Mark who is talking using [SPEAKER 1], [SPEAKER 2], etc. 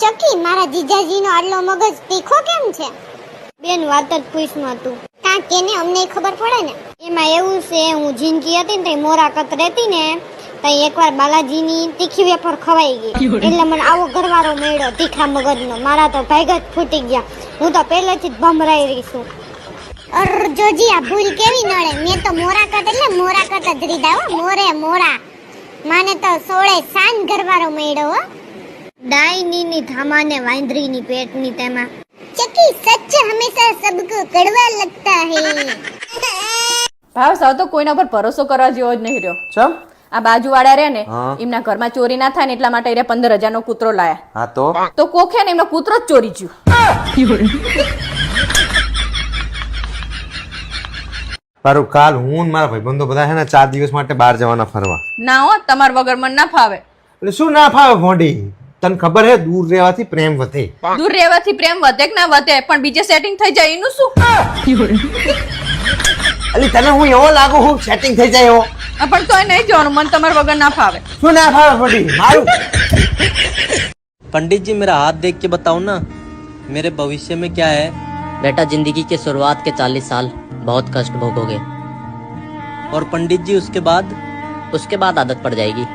[SPEAKER 1] ચકી મારા જીજાજીનો આટલો મગજ તીખો કેમ છે? બેન વાત જ પૂછમાં તું કાં કેને અમને ખબર પડે ને? એમાં એવું છે હું જિંદગી હતી ને તે મોરાકત રહેતી ને તો એકવાર બાલાજીની તીખી વેફર ખવાઈ ગઈ. એટલે મને આવો ઘરવાળો મળ્યો તીખા મગજનો. મારા તો ભાગ જ ફૂટી ગયા. હું તો પહેલેથી જ ભમરાઈ રહી છું. અર જોજી આ ભૂલ કેવી નડે? મેં તો મોરાકત એટલે મોરાકત જ રીધા હો. મોરે મોરા. માને તો સોળે સાંજ ઘરવાળો મળ્યો હો. ડાઈની ધામાને વાંદરીની પેટની તેમાં. ચકી સચ હંમેશા સબકો કડવા લગતા હે.
[SPEAKER 2] ભાવ સાવ તો કોઈના પર ભરોસો કરવા જેવો જ નહીં રહ્યો.
[SPEAKER 3] ચમ?
[SPEAKER 2] આ બાજુવાળા રે ને એમના ઘરમાં ચોરી ના થાય ને એટલા માટે એ પંદર હજાર નો કૂતરો લાયા.
[SPEAKER 3] હા તો?
[SPEAKER 2] તો કોખે ને એમનો કૂતરો જ ચોરી ગયો.
[SPEAKER 3] મારું કાલ હું મારા ભાઈબંધો બધા છે ને ચાર દિવસ માટે બહાર જવાના ફરવા.
[SPEAKER 2] ના હો તમાર વગર મને ના ફાવે.
[SPEAKER 3] એટલે શું ના ફાવે ભોંડી તને ખબર હે દૂર રહેવાથી પ્રેમ વધે
[SPEAKER 2] દૂર રહેવાથી પ્રેમ વધે કે ના વધે પણ બીજે સેટિંગ થઈ જાય એનું શું
[SPEAKER 3] એટલે તને હું એવો લાગુ હું સેટિંગ થઈ જાય એવો
[SPEAKER 2] આ પણ તોય નહીં જવાનું મને તમારા વગર ના ફાવે
[SPEAKER 3] શું ના ફાવે ભોંડી મારું
[SPEAKER 4] पंडित जी मेरा हाथ देख के बताओ ना मेरे भविष्य में क्या है
[SPEAKER 5] बेटा जिंदगी के शुरुआत के चालीस साल बहुत कष्ट भोगोगे
[SPEAKER 4] और पंडित जी उसके बाद
[SPEAKER 5] उसके बाद आदत पड़ जाएगी